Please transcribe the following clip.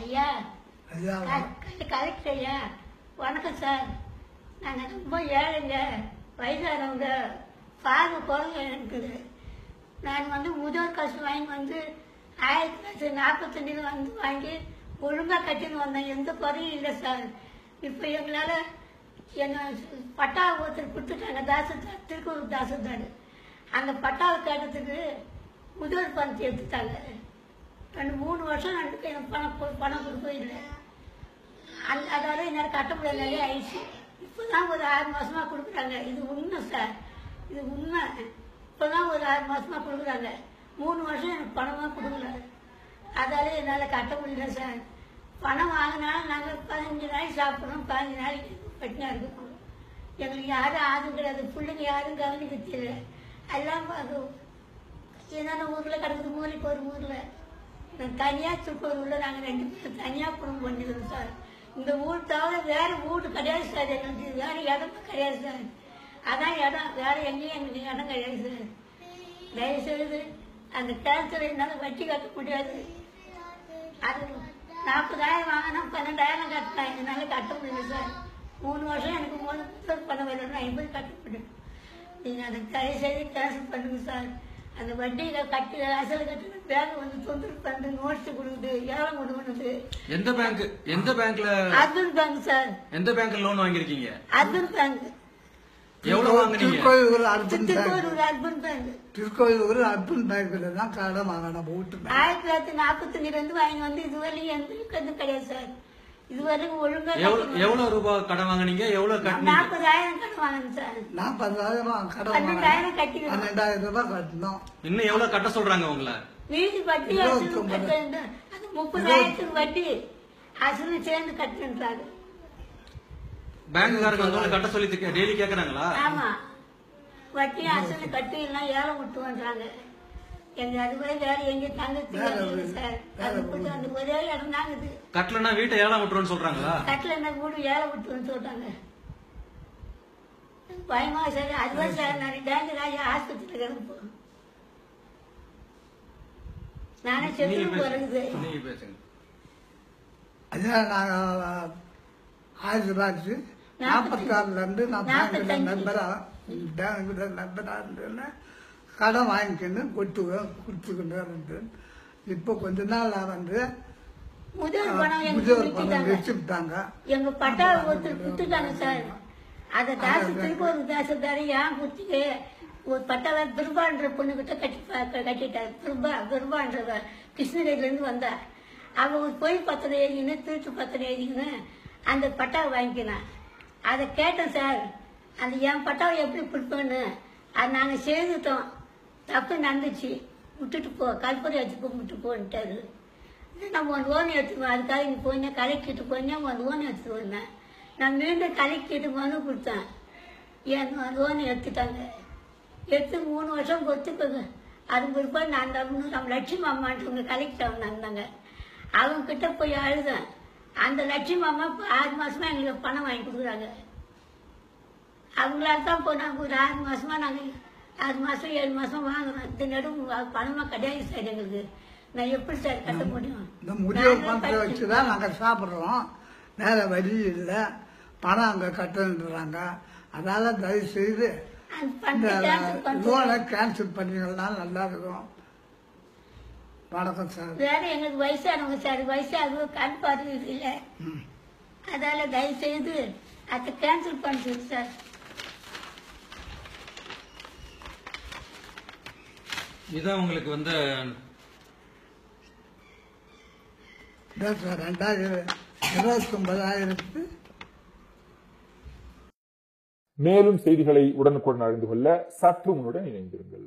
ஐயா கலெக்டர் ஐயா. வணக்கம் சார் நாங்கள் ரொம்ப ஏழைங்க. வயசானவங்க. பார்வை குறைங்க இருக்குது. நான் வந்து முதல் காசு வாங்கி வந்து ஆயிரத்தி தொள்ளாயிரத்தி நாற்பத்தஞ்சில் வந்து வாங்கி ஒழுங்காக கட்டின்னு வந்தேன். எந்த குறையும் இல்லை சார் இப்போ எங்களால் என்ன பட்டா ஒருத்தர் கொடுத்துட்டாங்க. தாசத்தார் திருக்கூர் தாசத்தார் அந்த பட்டாவை கேட்டதுக்கு முதல் பணத்தை எடுத்துட்டாங்க. ரெண்டு மூணு வருஷம் எனக்கு எனக்கு பணம் பணம் கொடுக்கவே இல்லை. அந்த அதாவது என்னால் கட்ட முடியாத ஆயிடுச்சு. இப்போ தான் ஒரு ஆறு மாதமாக கொடுக்குறாங்க. இது உண்மை சார் இது உண்மை. இப்போ தான் ஒரு ஆறு மாதமாக கொடுக்குறாங்க. மூணு வருஷம் எனக்கு பணமாக கொடுக்கல. அதால என்னால் கட்ட முடியல சார் பணம் வாங்கினாலும் நாங்கள் பதினஞ்சு நாளைக்கு சாப்பிட்றோம் பதினஞ்சு நாளைக்கு பட்டினியாக இருக்கோம் எங்களுக்கு யாரும் ஆதும் கிடையாது. பிள்ளைங்க யாரும் கவனிக்க தெரியல எல்லாம் பார்க்கும் என்னென்ன ஊரில் கிடக்குது மூலைக்கு ஒரு ஊரில். தனியாக திருப்பூரில் நாங்கள் ரெண்டு பேரும் தனியாக குடும்பம் பண்ணிக்கிறோம் சார். இந்த ஊர் தவிர வேறு வீடு கிடையாது சார். எங்களுக்கு வேற இடம் கிடையாது சார். அதான் இடம். வேறு எங்கேயும் எங்களுக்கு இடம் கிடையாது சார். தயவு செய்து அந்த கேன்சர் என்னால் வட்டி கட்ட முடியாது. அது நாற்பதாயிரம் வாங்கினா பன்னெண்டாயிரம் கட்டினேன் என்னால் கட்ட முடியல சார். மூணு வருஷம் எனக்கு மூணு புத்தகம் பண்ண வேணும் ஐம்பது கட்ட முடியும் நீங்கள் அதை தயவுசெய்து கேன்சல் பண்ணுங்க சார். அந்த வட்டியில் கட்டி அசல் கட்டின பேங்க் வந்து தொந்தரவு பண்ணு நோட்ஸ் கொடுக்குது ஏழை கொடுக்குது எந்த பேங்க் எந்த பேங்க்ல அர்பன் பேங்க் சார் எந்த பேங்க்ல லோன் வாங்கிருக்கீங்க அர்பன் பேங்க் எவ்வளவு வாங்குனீங்க? Thirukoilur urban bank urban bank Thirukoilur urban பேங்க்ல தான் கடன் வாங்கின வீட்டு பேங்க் ஆயிரத்தி தொள்ளாயிரத்தி நாற்பத்தஞ்சுல இருந்து வாங்கி வந்து இதுவரையும் எந்த கிடையாது சார் இதுவரைக்கும் ஒழுங்கா எவ்வளவு எவ்வளவு ரூபாய் கடன் வாங்குனீங்க? எவ்வளவு கட்டினீங்க? நாற்பதாயிரம் கடன் வாங்கினேன் நாற்பதாயிரம் கடன் பன்னெண்டாயிரம் கட்டிக்கிறோம் பன்னெண்டாயிரம் ரூபாய் கட்டணும் இன்னும் எவ்வளவு கட்ட சொல்றாங்க உங்களை? வீட்டு வட்டி முப்பதாயிரத்துக்கு வட்டி. அசலும் சேர்ந்து கட்டுன்றாரு பேங்க்காரங்க வந்து கட்ட சொல்லி டெய்லி கேக்குறாங்களா? ஆமா. வட்டி அசல் கட்டி எல்லாம் ஏலம் விட்டுவன்றாங்க கட்டலன்னா வீட்டை ஏழாம் விட்டுருன்னு சொல்றாங்களா? கட்டில என்ன வீடு ஏலம் விட்டுன்னு சொல்றாங்க. பயமா சார். அதுதான் சார் நான் டேஞ்சர் ஆகி ஆஸ்பத்திரியில் கிடப்போம் நானே செத்து பேசுங்க. அதான் நாங்கள் ஆயிரத்தி தொள்ளாயிரத்தி நாற்பத்தாறுல இருந்து நான். நண்பரா நண்பரா இருந்தேன்னு கடன் வாங்கிக்கின்னு கொடுத்து கொடுத்துக்கிட்டு இப்போ கொஞ்ச நாள் வந்து முதல் பணம் முதியோர் பணம் வச்சுட்டாங்க எங்க பட்டா ஒருத்தர் குத்துட்டாங்க சார். அந்த தாசு திருப்பூர் தாசுதாரி ஏன் குத்திட்டு ஒரு பட்டாவை துர்பான்ற பொண்ணுகிட்ட கட்டி கட்டிட்டார். துர்பா துர்பான்றவ. கிருஷ்ணகிரில இருந்து வந்தா அவ ஒரு பொய் பத்திரம் எழுதின்னு திருட்டு பத்திரம் எழுதின்னு அந்த பட்டாவை வாங்கிக்கினான் அதை கேட்டேன் சார். அந்த என் பட்டாவை எப்படி கொடுப்பேன்னு? அது நாங்கள் செய்துட்டோம் தப்பு நடந்துச்சு. விட்டுட்டு போ கல்புரி வச்சு கும்பிட்டு போன்ட்டாரு நம்ம ஒரு லோன் எடுத்துக்குவோம் அதுக்காக நீ போனேன் கலெக்டிட்டு போனேன் ஒரு லோன் எடுத்துட்டு வந்தேன் நான் மீண்டும் கலெக்டிட்டு மனு கொடுத்தேன். என் லோன் எடுத்துட்டாங்க? எடுத்து மூணு வருஷம் கொடுத்துக்கோங்க. அது பிற்பாடு நான் நம்ம நம்ம லட்சுமி அம்மான்றவங்க கலெக்டர் வந்தாங்க அவங்க கிட்ட போய் அழுதேன். அந்த லட்சுமி அம்மா இப்போ ஆறு மாதமாக எங்களுக்கு பணம் வாங்கி கொடுக்குறாங்க. அவங்களால தான் இப்போ நாங்கள் ஒரு ஆறு மாதமாக நாங்கள் ஆறு மாசம் ஏழு மாசம் வாங்குறோம் இந்த நடுவு பணமாக கிடையாது சார் எங்களுக்கு. நான் எப்படி சார் கட்ட முடியும்? இந்த நாங்களே பணத்தை வச்சு தான் நாங்கள் சாப்பிட்றோம். வேற வழி இல்லை. பணம் அங்கே கட்டணுன்றாங்க. அதனால தயவு செய்து. லோனை கேன்சல் பண்ணீங்கன்னா நல்லா இருக்கும் வணக்கம் சார். வேற எங்களுக்கு வயசானவங்க சார். வயசாக கண் பார்வை இல்லை. அதால தயவு செய்து அதை கேன்சல் பண்ணிட்டு சார். இதான் உங்களுக்கு வந்து ரெண்டாயிரம் இருபத்தி ஒன்பதாயிரத்து மேலும் செய்திகளை உடனுக்குடன் அறிந்து கொள்ள சற்று முன்னுடன் இணைந்திருங்கள்.